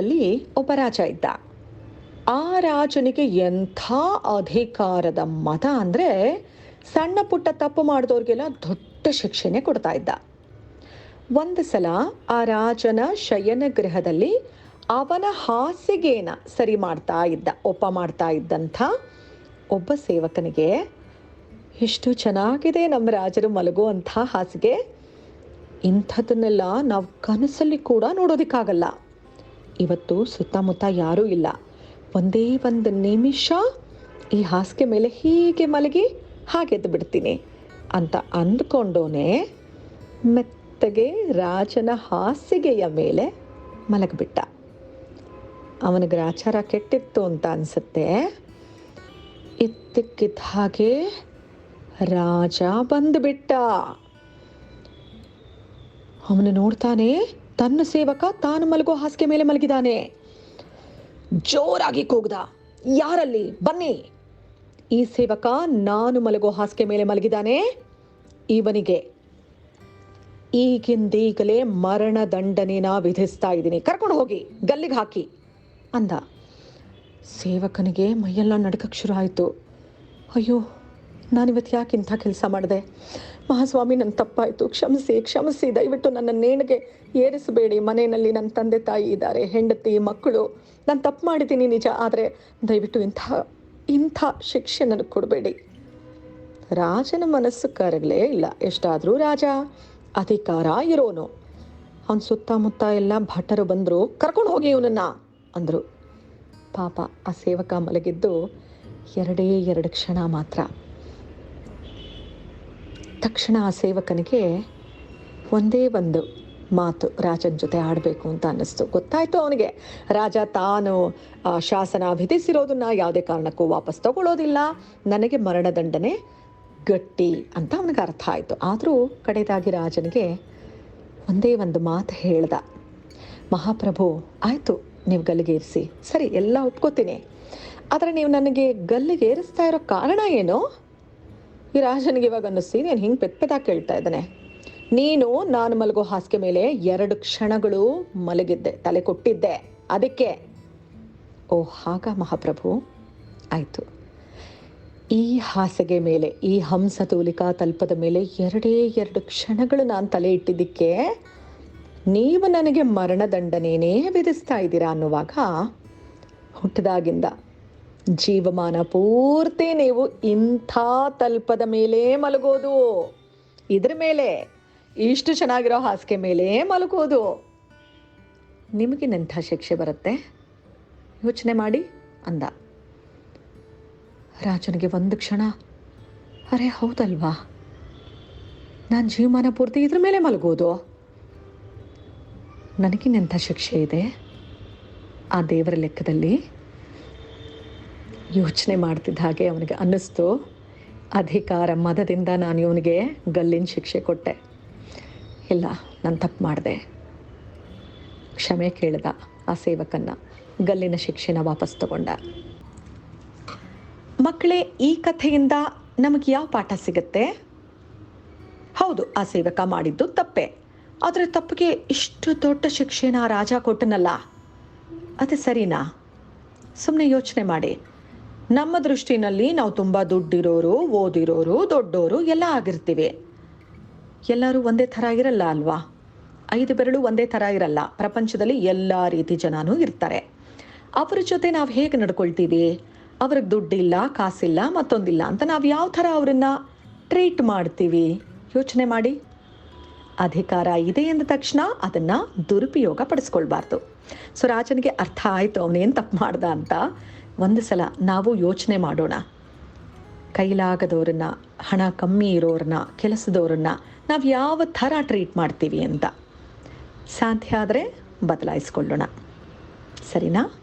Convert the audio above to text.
ಊರಲ್ಲಿ ಒಬ್ಬ ರಾಜ ಇದ್ದ. ಆ ರಾಜನಿಗೆ ಎಂಥ ಅಧಿಕಾರದ ಮತ ಅಂದರೆ ಸಣ್ಣ ಪುಟ್ಟ ತಪ್ಪು ಮಾಡಿದವ್ರಿಗೆಲ್ಲ ದೊಡ್ಡ ಶಿಕ್ಷೆನೇ ಕೊಡ್ತಾ ಇದ್ದ. ಒಂದು ಸಲ ಆ ರಾಜನ ಶಯನ ಗೃಹದಲ್ಲಿ ಅವನ ಹಾಸಿಗೆನ ಸರಿ ಮಾಡ್ತಾ ಇದ್ದ, ಒಪ್ಪ ಮಾಡ್ತಾ ಇದ್ದಂಥ ಒಬ್ಬ ಸೇವಕನಿಗೆ ಎಷ್ಟು ಚೆನ್ನಾಗಿದೆ ನಮ್ಮ ರಾಜರು ಮಲಗುವಂಥ ಹಾಸಿಗೆ. ಇಂಥದ್ದನ್ನೆಲ್ಲ ನಾವು ಕನಸಲ್ಲಿ ಕೂಡ ನೋಡೋದಕ್ಕಾಗಲ್ಲ. ಇವತ್ತು ಸುತ್ತಮುತ್ತ ಯಾರೂ ಇಲ್ಲ. ಒಂದೇ ಒಂದು ನಿಮಿಷ ಈ ಹಾಸಿಗೆ ಮೇಲೆ ಹೀಗೆ ಮಲಗಿ ಹಾಗೆದ್ದು ಬಿಡ್ತೀನಿ ಅಂತ ಅಂದ್ಕೊಂಡೋನೆ ಮೆತ್ತಗೆ ರಾಜನ ಹಾಸಿಗೆಯ ಮೇಲೆ ಮಲಗಿಬಿಟ್ಟ. ಅವನಿಗೆ ಗ್ರಾಚಾರ ಕೆಟ್ಟಿತ್ತು ಅಂತ ಅನಿಸುತ್ತೆ. ಇದ್ದಕ್ಕಿದ್ದ ಹಾಗೆ ರಾಜ ಬಂದುಬಿಟ್ಟ. ಅವನು ನೋಡ್ತಾನೆ ತನ್ನ ಸೇವಕ ತಾನು ಮಲಗೋ ಹಾಸಿಗೆ ಮೇಲೆ ಮಲಗಿದಾನೆ ಜೋರಾಗಿ ಕೂಗ್ದ. ಯಾರಲ್ಲಿ? ಬನ್ನಿ. ಈ ಸೇವಕ ನಾನು ಮಲಗೋ ಹಾಸಿಗೆ ಮೇಲೆ ಮಲಗಿದಾನೆ ಇವನಿಗೆ. ಈಗಿಂದೀಗಲೇ ಮರಣ ದಂಡನೆನ ವಿಧಿಸ್ತಾ ಇದ್ದೀನಿ. ಕರ್ಕೊಂಡು ಹೋಗಿ. ಗಲ್ಲಿಗೆ ಹಾಕಿ. ಅಂದ. ಸೇವಕನಿಗೆ ಮೈಯೆಲ್ಲ ನಡ್ಕಕ್ಕೆ ಶುರು ಆಯಿತು. ಅಯ್ಯೋ, ನಾನಿವತ್ತು ಯಾಕೆ ಇಂಥ ಕೆಲಸ ಮಾಡಿದೆ? ಮಹಾಸ್ವಾಮಿ, ನನ್ನ ತಪ್ಪಾಯಿತು. ಕ್ಷಮಿಸಿ ಕ್ಷಮಿಸಿ. ದಯವಿಟ್ಟು ನನ್ನ ನೇಣಿಗೆ ಏರಿಸಬೇಡಿ. ಮನೆಯಲ್ಲಿ ನನ್ನ ತಂದೆ ತಾಯಿ ಇದ್ದಾರೆ, ಹೆಂಡತಿ, ಮಕ್ಕಳು. ನಾನು ತಪ್ಪು ಮಾಡಿದ್ದೀನಿ ನಿಜ, ಆದರೆ ದಯವಿಟ್ಟು ಇಂಥ ಇಂಥ ಶಿಕ್ಷೆ ನನಗೆ ಕೊಡಬೇಡಿ. ರಾಜನ ಮನಸ್ಸು ಕರಗಲೇ ಇಲ್ಲ. ಎಷ್ಟಾದರೂ ರಾಜ, ಅಧಿಕಾರ ಇರೋನು. ಅವನ ಸುತ್ತಮುತ್ತ ಎಲ್ಲ ಭಟರು ಬಂದರು, ಕರ್ಕೊಂಡು ಹೋಗಿ ಇವನನ್ನ ಅಂದರು. ಪಾಪ ಆ ಸೇವಕ ಮಲಗಿದ್ದು ಎರಡೇ ಎರಡು ಕ್ಷಣ ಮಾತ್ರ. ತಕ್ಷಣ ಆ ಸೇವಕನಿಗೆ ಒಂದೇ ಒಂದು ಮಾತು ರಾಜನ ಜೊತೆ ಆಡಬೇಕು ಅಂತ ಅನ್ನಿಸ್ತು. ಗೊತ್ತಾಯಿತು ಅವನಿಗೆ. ರಾಜ ತಾನು ಆ, ಶಾಸನ ವಿಧಿಸಿರೋದನ್ನ ಯಾವುದೇ ಕಾರಣಕ್ಕೂ ವಾಪಸ್ ತಗೊಳ್ಳೋದಿಲ್ಲ. ನನಗೆ ಮರಣದಂಡನೆ ಗಟ್ಟಿ ಅಂತ ಅವನಿಗೆ ಅರ್ಥ ಆಯಿತು. ಆದರೂ ಕಡೆದಾಗಿ ರಾಜನಿಗೆ ಒಂದೇ ಒಂದು ಮಾತು ಹೇಳ್ದ. ಮಹಾಪ್ರಭು ಆಯಿತು ನೀವು ಗಲ್ಲಿಗೇರಿಸಿ ಸರಿ ಎಲ್ಲ ಒಪ್ಕೋತೀನಿ. ಆದರೆ ನೀವು ನನಗೆ ಗಲ್ಲಿಗೇರಿಸ್ತಾ ಇರೋ ಕಾರಣ ಏನು? ಈ ರಾಜನಿಗೆ ಇವಾಗ ಅನ್ನಿಸ್ತಿ ನೀನು ಹಿಂಗೆ ಪೆತ್ಪೆದಾಗಿ ಕೇಳ್ತಾ ಇದ್ದಾನೆ. ನೀನು ನಾನು ಮಲಗೋ ಹಾಸಿಗೆ ಮೇಲೆ ಎರಡು ಕ್ಷಣಗಳು ಮಲಗಿದ್ದೆ, ತಲೆ ಕೊಟ್ಟಿದ್ದೆ. ಅದಕ್ಕೆ, ಓ ಹಾಗ ಮಹಾಪ್ರಭು, ಆಯಿತು. ಈ ಹಾಸಿಗೆ ಮೇಲೆ, ಈ ಹಂಸ ತೂಲಿಕಾ ತಲ್ಪದ ಮೇಲೆ ಎರಡೇ ಎರಡು ಕ್ಷಣಗಳು ನಾನು ತಲೆ ಇಟ್ಟಿದ್ದಕ್ಕೆ ನೀವು ನನಗೆ ಮರಣದಂಡನೇನೇ ವಿಧಿಸ್ತಾ ಇದ್ದೀರಾ ಅನ್ನುವಾಗ ಹುಟ್ಟಿದಾಗಿಂದ ಜೀವಮಾನ ಪೂರ್ತಿ ನೀವು ಇಂಥ ತಲ್ಪದ ಮೇಲೆ ಮಲಗೋದು. ಇದ್ರ ಮೇಲೆ, ಇಷ್ಟು ಚೆನ್ನಾಗಿರೋ ಹಾಸಿಗೆ ಮೇಲೆ ಮಲಗೋದು. ನಿಮಗಿನೆಂಥ ಶಿಕ್ಷೆ ಬರುತ್ತೆ? ಯೋಚನೆ ಮಾಡಿ ಅಂದ. ರಾಜನಿಗೆ ಒಂದು ಕ್ಷಣ, ಅರೆ, ಹೌದಲ್ವಾ? ನಾನು ಜೀವಮಾನ ಪೂರ್ತಿ ಇದ್ರ ಮೇಲೆ ಮಲಗೋದು. ನನಗಿನ್ನೆಂಥ ಶಿಕ್ಷೆ ಇದೆ? ಆ ದೇವರ ಲೆಕ್ಕದಲ್ಲಿ ಯೋಚನೆ ಮಾಡ್ತಿದ್ದ ಹಾಗೆ ಅವನಿಗೆ ಅನ್ನಿಸ್ತು. ಅಧಿಕಾರ ಮದದಿಂದ ನಾನು ಇವನಿಗೆ ಗಲ್ಲಿನ ಶಿಕ್ಷೆ ಕೊಟ್ಟೆ. ಇಲ್ಲ, ನಾನು ತಪ್ಪು ಮಾಡಿದೆ. ಕ್ಷಮೆ ಕೇಳಿದ ಆ ಸೇವಕನ್ನ. ಗಲ್ಲಿನ ಶಿಕ್ಷೆನ ವಾಪಸ್ ತಗೊಂಡ. ಮಕ್ಕಳೇ, ಈ ಕಥೆಯಿಂದ ನಮಗೆ ಯಾವ ಪಾಠ ಸಿಗುತ್ತೆ? ಹೌದು, ಆ ಸೇವಕ ಮಾಡಿದ್ದು ತಪ್ಪೆ. ಆದರೆ ತಪ್ಪಿಗೆ ಇಷ್ಟು ದೊಡ್ಡ ಶಿಕ್ಷೆನ ರಾಜ ಕೊಟ್ಟನಲ್ಲ. ಅದು ಸರಿನಾ? ಸುಮ್ಮನೆ ಯೋಚನೆ ಮಾಡಿ. ನಮ್ಮ ದೃಷ್ಟಿನಲ್ಲಿ ನಾವು ತುಂಬ ದುಡ್ಡಿರೋರು, ಓದಿರೋರು, ದೊಡ್ಡೋರು ಎಲ್ಲ ಆಗಿರ್ತೀವಿ. ಎಲ್ಲರೂ ಒಂದೇ ಥರ ಇರಲ್ಲ ಅಲ್ವಾ? ಐದು ಬೆರಳು ಒಂದೇ ಥರ ಇರಲ್ಲ. ಪ್ರಪಂಚದಲ್ಲಿ ಎಲ್ಲ ರೀತಿ ಜನನೂ ಇರ್ತಾರೆ. ಅವರ ಜೊತೆ ನಾವು ಹೇಗೆ ನಡ್ಕೊಳ್ತೀವಿ? ಅವ್ರಿಗೆ ದುಡ್ಡಿಲ್ಲ, ಕಾಸಿಲ್ಲ, ಮತ್ತೊಂದಿಲ್ಲ ಅಂತ ನಾವು ಯಾವ ಥರ ಅವರನ್ನು ಟ್ರೀಟ್ ಮಾಡ್ತೀವಿ? ಯೋಚನೆ ಮಾಡಿ. ಅಧಿಕಾರ ಇದೆ ಎಂದ ತಕ್ಷಣ ಅದನ್ನು ದುರುಪಯೋಗ ಪಡಿಸ್ಕೊಳ್ಬಾರ್ದು. ಸೊ ರಾಜನಿಗೆ ಅರ್ಥ ಆಯಿತು, ಅವನೇನು ತಪ್ಪು ಮಾಡ್ದ ಅಂತ. ಒಂದು ಸಲ ನಾವು ಯೋಚನೆ ಮಾಡೋಣ. ಕೈಲಾಗದವ್ರನ್ನ ಹಣ ಕಮ್ಮಿ ಇರೋರನ್ನ ಕೆಲಸದವ್ರನ್ನ ನಾವು ಯಾವ ಥರ ಟ್ರೀಟ್ ಮಾಡ್ತೀವಿ ಅಂತ. ಸಾಧ್ಯ ಆದರೆ ಬದಲಾಯಿಸ್ಕೊಳ್ಳೋಣ. ಸರಿನಾ?